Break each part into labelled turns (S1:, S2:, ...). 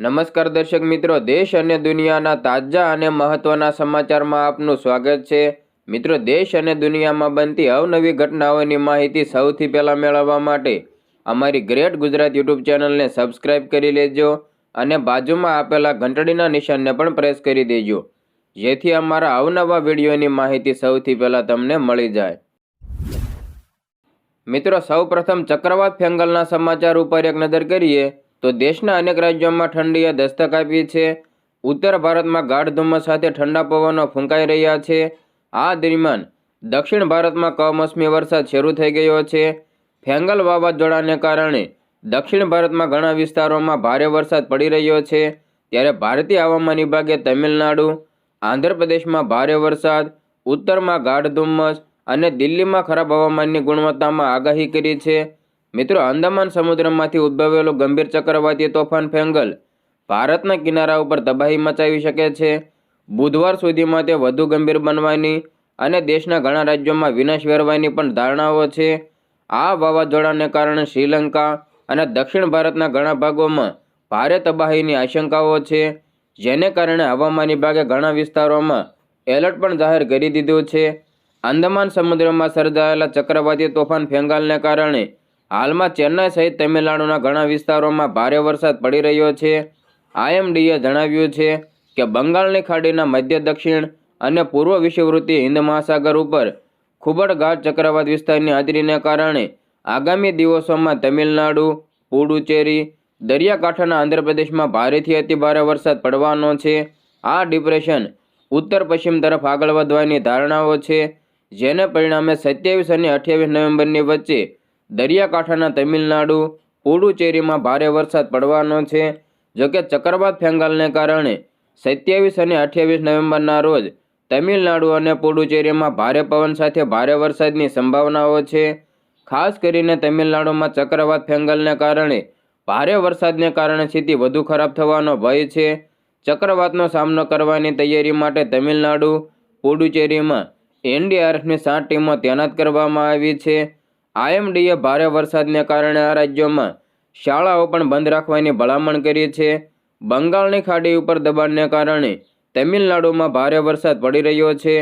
S1: નમસ્કાર દર્શક મિત્રો, દેશ અને દુનિયાના તાજા અને મહત્વના સમાચારમાં આપનું સ્વાગત છે. મિત્રો, દેશ અને દુનિયામાં બનતી અવનવી ઘટનાઓની માહિતી સૌથી પહેલાં મેળવવા માટે અમારી ગ્રેટ ગુજરાત યુટ્યુબ ચેનલને સબસ્ક્રાઇબ કરી લેજો અને બાજુમાં આપેલા ઘંટડીના નિશાનને પણ પ્રેસ કરી દેજો. જેથી અમારા અવનવા વિડીયોની માહિતી સૌથી પહેલાં તમને મળી જાય. મિત્રો, સૌપ્રથમ ચક્રવાત ફેંગલના સમાચાર ઉપર એક નજર કરીએ. તો દેશના અનેક રાજ્યોમાં ઠંડીએ દસ્તક આપી છે. ઉત્તર ભારતમાં ગાઢ ધુમ્મસ સાથે ઠંડા પવનો ફૂંકાઈ રહ્યા છે. આ દરમિયાન દક્ષિણ ભારતમાં કમોસમી વરસાદ શરૂ થઈ ગયો છે. ફેંગલ વાવાઝોડાને કારણે દક્ષિણ ભારતમાં ઘણા વિસ્તારોમાં ભારે વરસાદ પડી રહ્યો છે. ત્યારે ભારતીય હવામાન વિભાગે તમિલનાડુ, આંધ્રપ્રદેશમાં ભારે વરસાદ, ઉત્તરમાં ગાઢ ધુમ્મસ અને દિલ્હીમાં ખરાબ હવામાનની ગુણવત્તામાં આગાહી કરી છે. મિત્રો અંદામાન સમુદ્રમાંથી ઉદ્ભવેલું ગંભીર ચક્રવાતી તોફાન ફેંગલ ભારતના કિનારા ઉપર તબાહી મચાવી શકે છે. બુધવાર સુધીમાં તે વધુ ગંભીર બનવાની અને દેશના ઘણા રાજ્યોમાં વિનાશ વેરવાની પણ ધારણાઓ છે. આ વાવાઝોડાને કારણે શ્રીલંકા અને દક્ષિણ ભારતના ઘણા ભાગોમાં ભારે તબાહીની આશંકાઓ છે. જેને કારણે હવામાન વિભાગે ઘણા વિસ્તારોમાં એલર્ટ પણ જાહેર કરી દીધું છે. અંદમાન સમુદ્રમાં સર્જાયેલા ચક્રવાતી તોફાન ફેંગાલને કારણે હાલમાં ચેન્નાઈ સહિત તમિલનાડુના ઘણા વિસ્તારોમાં ભારે વરસાદ પડી રહ્યો છે. આઈએમડીએ જણાવ્યું છે કે બંગાળની ખાડીના મધ્ય દક્ષિણ અને પૂર્વ વિષુવવૃત્તિ હિન્દ મહાસાગર ઉપર ખૂબ જ ચક્રવાત વિસ્તારની હાજરીને કારણે આગામી દિવસોમાં તમિલનાડુ, પુડુચેરી, દરિયાકાંઠાના આંધ્રપ્રદેશમાં ભારેથી અતિભારે વરસાદ પડવાનો છે. આ ડિપ્રેશન ઉત્તર પશ્ચિમ તરફ આગળ વધવાની ધારણાઓ છે, જેને પરિણામે સત્યાવીસ અને અઠ્યાવીસ નવેમ્બરની વચ્ચે દરિયાકાંઠાના તમિલનાડુ, પુડુચેરીમાં ભારે વરસાદ પડવાનો છે. જોકે ચક્રવાત ફેંગાલને કારણે સત્યાવીસ અને અઠ્યાવીસ નવેમ્બરના રોજ તમિલનાડુ અને પુડુચેરીમાં ભારે પવન સાથે ભારે વરસાદની સંભાવનાઓ છે. ખાસ કરીને તમિલનાડુમાં ચક્રવાત ફેંગલને કારણે ભારે વરસાદને કારણે સ્થિતિ વધુ ખરાબ થવાનો ભય છે. ચક્રવાતનો સામનો કરવાની તૈયારી માટે તમિલનાડુ, પુડુચેરીમાં એનડીઆરએફની સાત ટીમો તૈનાત કરવામાં આવી છે. આઈએમડીએ ભારે વરસાદને કારણે આ રાજ્યોમાં શાળાઓ પણ બંધ રાખવાની ભલામણ કરી છે. બંગાળની ખાડી ઉપર દબાણને કારણે તમિલનાડુમાં ભારે વરસાદ પડી રહ્યો છે.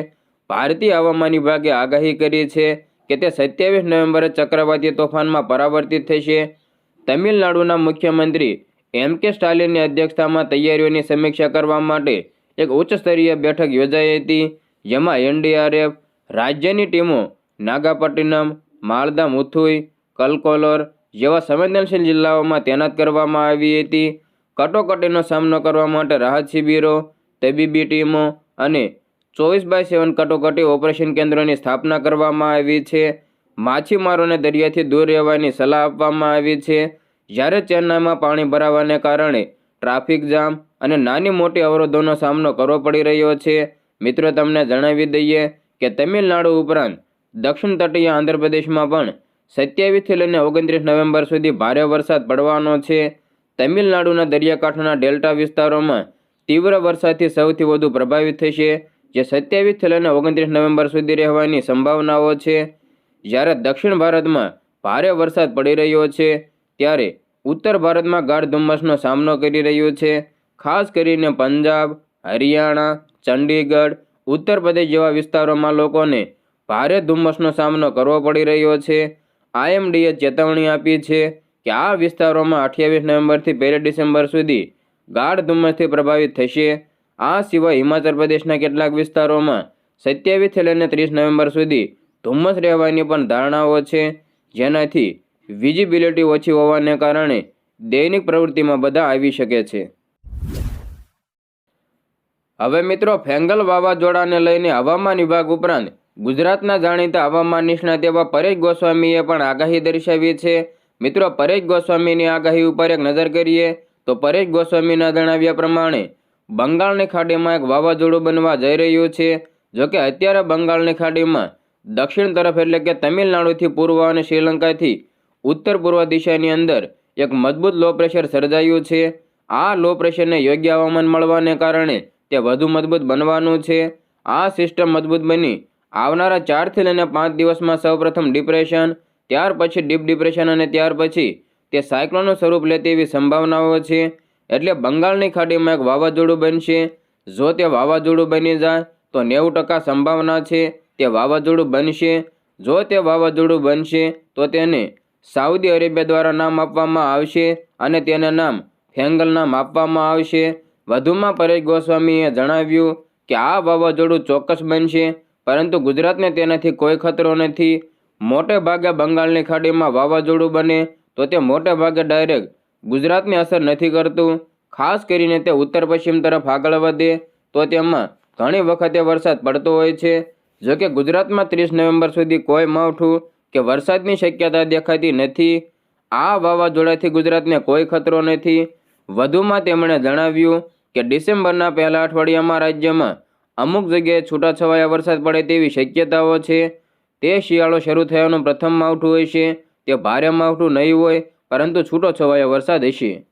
S1: ભારતીય હવામાન વિભાગે આગાહી કરી છે કે તે સત્યાવીસ નવેમ્બરે ચક્રવાતી તોફાનમાં પરાવર્તિત થશે. તમિલનાડુના મુખ્યમંત્રી એમ કે સ્ટાલિનની અધ્યક્ષતામાં તૈયારીઓની સમીક્ષા કરવા માટે એક ઉચ્ચ સ્તરીય બેઠક યોજાઈ હતી. જેમાં એનડીઆરએફ, રાજ્યની ટીમો, નાગાપટ્ટિનમ માલદા મુથુઈ, કલકોલોર જેવા સંવેદનશીલ જિલ્લાઓમાં તૈનાત કરવામાં આવી હતી. કટોકટીનો સામનો કરવા માટે રાહત શિબિરો, તબીબી ટીમો અને ચોવીસ બાય સેવન કટોકટી ઓપરેશન કેન્દ્રોની સ્થાપના કરવામાં આવી છે. માછીમારોને દરિયાથી દૂર રહેવાની સલાહ આપવામાં આવી છે. જ્યારે ચેન્નાઈમાં પાણી ભરાવાને કારણે ટ્રાફિક જામ અને નાની મોટી અવરોધોનો સામનો કરવો પડી રહ્યો છે. મિત્રો, તમને જણાવી દઈએ કે તમિલનાડુ ઉપરાંત દક્ષિણ તટીય આંધ્રપ્રદેશમાં પણ સત્યાવીસથી લઈને ઓગણત્રીસ નવેમ્બર સુધી ભારે વરસાદ પડવાનો છે. તમિલનાડુના દરિયાકાંઠાના ડેલ્ટા વિસ્તારોમાં તીવ્ર વરસાદથી સૌથી વધુ પ્રભાવિત થશે, જે સત્યાવીસથી લઈને ઓગણત્રીસ નવેમ્બર સુધી રહેવાની સંભાવનાઓ છે. જ્યારે દક્ષિણ ભારતમાં ભારે વરસાદ પડી રહ્યો છે, ત્યારે ઉત્તર ભારતમાં ગાઢ ધુમ્મસનો સામનો કરી રહ્યો છે. ખાસ કરીને પંજાબ, હરિયાણા, ચંડીગઢ, ઉત્તર પ્રદેશ જેવા વિસ્તારોમાં લોકોને ભારે ધુમ્મસનો સામનો કરવો પડી રહ્યો છે. આઈએમડીએ ચેતવણી આપી છે કે આ વિસ્તારોમાં અઠ્યાવીસ નવેમ્બરથી પહેલી ડિસેમ્બર સુધી ગાઢ ધુમ્મસથી પ્રભાવિત થશે. આ સિવાય હિમાચલ પ્રદેશના કેટલાક વિસ્તારોમાં સત્યાવીસથી લઈને ત્રીસ નવેમ્બર સુધી ધુમ્મસ રહેવાની પણ ધારણાઓ છે. જેનાથી વિઝિબિલિટી ઓછી હોવાને કારણે દૈનિક પ્રવૃત્તિમાં બધા આવી શકે છે. હવે મિત્રો ફેંગલ વાવાઝોડાને લઈને હવામાન વિભાગ ઉપરાંત ગુજરાતના જાણીતા હવામાન નિષ્ણાત એવા પરેશ ગોસ્વામીએ પણ આગાહી દર્શાવી છે. મિત્રો, પરેશ ગોસ્વામીની આગાહી ઉપર એક નજર કરીએ તો પરેશ ગોસ્વામીના જણાવ્યા પ્રમાણે, બંગાળની ખાડીમાં એક વાવાઝોડું બનવા જઈ રહ્યું છે. જોકે અત્યારે બંગાળની ખાડીમાં દક્ષિણ તરફ એટલે કે તમિલનાડુથી પૂર્વ અને શ્રીલંકાથી ઉત્તર પૂર્વ દિશાની અંદર એક મજબૂત લો પ્રેશર સર્જાયું છે. આ લો પ્રેશરને યોગ્ય હવામાન મળવાને કારણે તે વધુ મજબૂત બનવાનું છે. આ સિસ્ટમ મજબૂત બની આવનારા ચારથી લઈને પાંચ દિવસમાં સૌપ્રથમ ડિપ્રેશન ત્યાર પછી ડીપ ડિપ્રેશન અને ત્યાર પછી તે સાયક્લોનનું સ્વરૂપ લે તેવી સંભાવનાઓ છે. એટલે બંગાળની ખાડીમાં એક વાવાઝોડું બનશે. જો તે વાવાઝોડું બની જાય, તો નેવું ટકા સંભાવના છે તે વાવાઝોડું બનશે. જો તે વાવાઝોડું બનશે, તો તેને સાઉદી અરેબિયા દ્વારા નામ આપવામાં આવશે અને તેને નામ ફેંગલ નામ આપવામાં આવશે. વધુમાં પરેશ ગોસ્વામીએ જણાવ્યું કે આ વાવાઝોડું ચોક્કસ બનશે. પરંતુ ગુજરાતને તેનાથી કોઈ ખતરો નથી. મોટે ભાગે બંગાળની ખાડીમાં વાવાઝોડું બને તો તે મોટે ભાગે ડાયરેક્ટ ગુજરાતને અસર નથી કરતું. ખાસ કરીને તે ઉત્તર પશ્ચિમ તરફ આગળ વધે તો તેમાં ઘણી વખતે વરસાદ પડતો હોય છે. જો કે ગુજરાતમાં ત્રીસ નવેમ્બર સુધી કોઈ માવઠું કે વરસાદની શક્યતા દેખાતી નથી. આ વાવાઝોડાથી ગુજરાતને કોઈ ખતરો નથી. વધુમાં તેમણે જણાવ્યું કે ડિસેમ્બરના પહેલા અઠવાડિયામાં રાજ્યમાં અમુક જગ્યાએ છૂટાછવાયા વરસાદ પડે તેવી શક્યતાઓ છે. તે શિયાળો શરૂ થયાનું પ્રથમ માવઠું હોય છે. તે ભારે માવઠું નહીં હોય, પરંતુ છૂટો છવાયો વરસાદ હશે.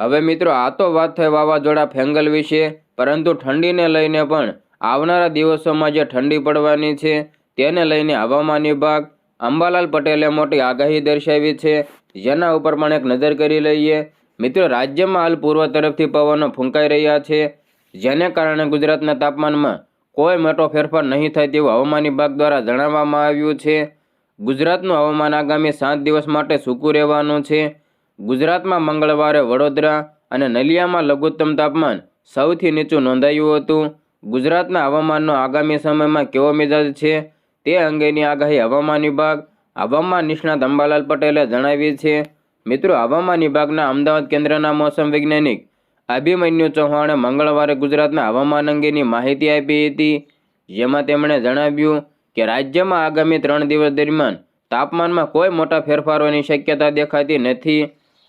S1: હવે મિત્રો, આ તો વાત થઈ વાવાઝોડા ફેંગલ વિશે, પરંતુ ઠંડીને લઈને પણ આવનારા દિવસોમાં જે ઠંડી પડવાની છે, તેને લઈને હવામાન વિભાગ અંબાલાલ પટેલે મોટી આગાહી દર્શાવી છે. જેના ઉપર પણ એક નજર કરી લઈએ. મિત્રો, રાજ્યમાં હાલ પૂર્વ તરફથી પવનો ફૂંકાઈ રહ્યા છે. જેને કારણે ગુજરાતના તાપમાનમાં કોઈ મોટો ફેરફાર નહીં થાય તેવું હવામાન વિભાગ દ્વારા જણાવવામાં આવ્યું છે. ગુજરાતનું હવામાન આગામી સાત દિવસ માટે સૂકું રહેવાનું છે. ગુજરાતમાં મંગળવારે વડોદરા અને નલિયામાં લઘુત્તમ તાપમાન સૌથી નીચું નોંધાયું હતું. ગુજરાતના હવામાનનો આગામી સમયમાં કેવો મિજાજ છે તે અંગેની આગાહી હવામાન વિભાગ, હવામાન નિષ્ણાત અંબાલાલ પટેલે જણાવી છે. મિત્રો, હવામાન વિભાગના અમદાવાદ કેન્દ્રના મોસમ વૈજ્ઞાનિક અભિમન્યુ ચૌહાણે મંગળવારે ગુજરાતના હવામાન અંગેની માહિતી આપી હતી. જેમાં તેમણે જણાવ્યું કે રાજ્યમાં આગામી ત્રણ દિવસ દરમિયાન તાપમાનમાં કોઈ મોટા ફેરફારોની શક્યતા દેખાતી નથી.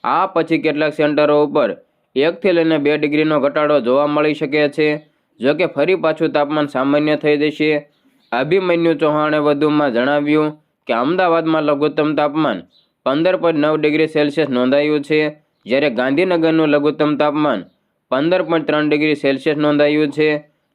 S1: આ પછી કેટલાક સેન્ટરો ઉપર એકથી લઈને બે ડિગ્રીનો ઘટાડો જોવા મળી શકે છે, જો કે ફરી પાછું તાપમાન સામાન્ય થઈ જશે. અભિમન્યુ ચૌહાણે વધુમાં જણાવ્યું કે અમદાવાદમાં લઘુત્તમ તાપમાન પંદર પોઈન્ટ નવ ડિગ્રી સેલ્સિયસ નોંધાયું છે. જ્યારે ગાંધીનગરનું લઘુત્તમ તાપમાન પંદર પોઈન્ટ ત્રણ ડિગ્રી સેલ્સિયસ નોંધાયું છે.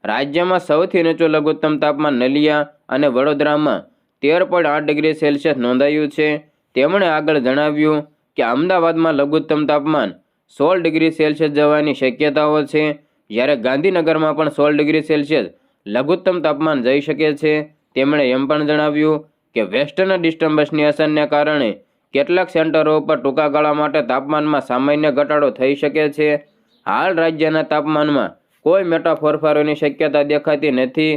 S1: રાજ્યમાં સૌથી નીચું લઘુત્તમ તાપમાન નલિયા અને વડોદરામાં તેર પોઈન્ટ આઠ ડિગ્રી સેલ્સિયસ નોંધાયું છે. તેમણે આગળ જણાવ્યું કે અમદાવાદમાં લઘુત્તમ તાપમાન સોળ ડિગ્રી સેલ્સિયસ જવાની શક્યતાઓ છે. જ્યારે ગાંધીનગરમાં પણ સોળ ડિગ્રી સેલ્સિયસ લઘુત્તમ તાપમાન જઈ શકે છે. તેમણે એમ પણ જણાવ્યું કે વેસ્ટર્ન ડિસ્ટર્બન્સની અસરને કારણે કેટલાક સેન્ટરો ઉપર ટૂંકા ગાળા માટે તાપમાનમાં સામાન્ય ઘટાડો થઈ શકે છે. હાલ રાજ્યના તાપમાનમાં કોઈ મોટા ફેરફારોની શક્યતા દેખાતી નથી.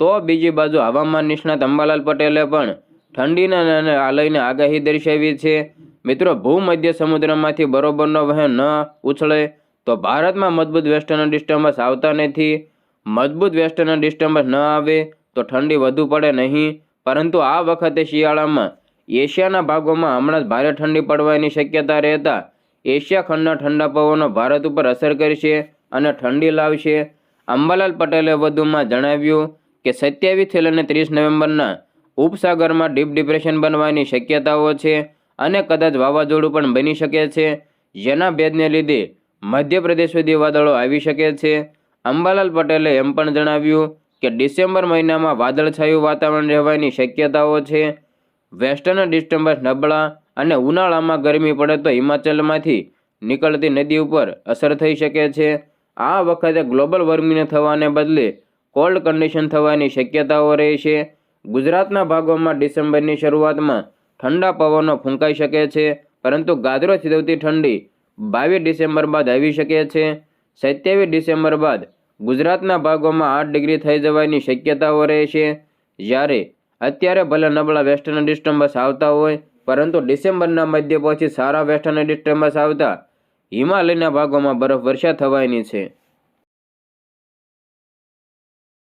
S1: તો બીજી બાજુ હવામાન નિષ્ણાત અંબાલાલ પટેલે પણ ઠંડીને લઈને આગાહી દર્શાવી છે. મિત્રો, ભૂમધ્ય સમુદ્રમાંથી બરોબરનો વહેણ ન ઉછળે તો ભારતમાં મજબૂત વેસ્ટર્ન ડિસ્ટર્બન્સ આવતા નથી. મજબૂત વેસ્ટર્ન ડિસ્ટર્બન્સ ન આવે તો ઠંડી વધુ પડે નહીં. પરંતુ આ વખતે શિયાળામાં એશિયાના ભાગોમાં હમણાં જ ભારે ઠંડી પડવાની શક્યતા રહેતા એશિયા ખંડના ઠંડા પવનો ભારત ઉપર અસર કરશે અને ઠંડી લાવશે. અંબાલાલ પટેલે વધુમાં જણાવ્યું કે સત્યાવીસથી લઈને ત્રીસ નવેમ્બરના ઉપસાગરમાં ડીપ ડિપ્રેશન બનવાની શક્યતાઓ છે અને કદાચ વાવાઝોડું પણ બની શકે છે. જેના ભેદને લીધે મધ્યપ્રદેશ સુધી વાદળો આવી શકે છે. અંબાલાલ પટેલે એમ પણ જણાવ્યું કે ડિસેમ્બર મહિનામાં વાદળછાયું વાતાવરણ રહેવાની શક્યતાઓ છે. વેસ્ટર્ન ડિસ્ટર્બન્સ નબળા અને ઉનાળામાં ગરમી પડે તો હિમાચલમાંથી નીકળતી નદી ઉપર અસર થઈ શકે છે. આ વખતે ગ્લોબલ વોર્મિંગ થવાને બદલે કોલ્ડ કન્ડિશન થવાની શક્યતાઓ રહેશે ગુજરાતના ભાગોમાં ડિસેમ્બરની શરૂઆતમાં ઠંડા પવનો ફૂંકાઈ શકે છે, પરંતુ ગાદરો થીજવતી ઠંડી બાવીસ ડિસેમ્બર બાદ આવી શકે છે. સત્યાવીસ ડિસેમ્બર બાદ ગુજરાતના ભાગોમાં આઠ ડિગ્રી થઈ જવાની શક્યતાઓ રહેશે જ્યારે અત્યારે ભલે નબળા વેસ્ટર્ન ડિસ્ટર્બન્સ આવતા હોય, પરંતુ ડિસેમ્બરના મધ્ય પછી સારા વેસ્ટર્ન ડિસ્ટર્બન્સ આવતા હિમાલયના ભાગોમાં બરફ વર્ષા થવાની છે.